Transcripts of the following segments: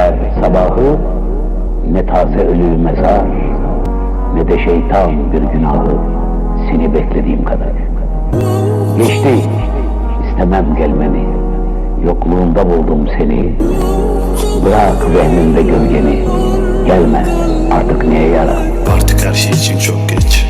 bekler sabahı Ne taze ölü mezar Ne de şeytan bir günahı Seni beklediğim kadar. Geçti istemem gelmeni Yokluğunda buldum seni. Bırak vehmimde gölgeni Gelme artık neye yarar? Artık her şey için çok geç.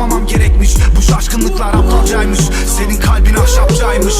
Kaçmamam gerekmiş. Bu şaşkınlıklar aptalcaymış. Senin kalbin ahşapçaymış.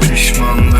pişman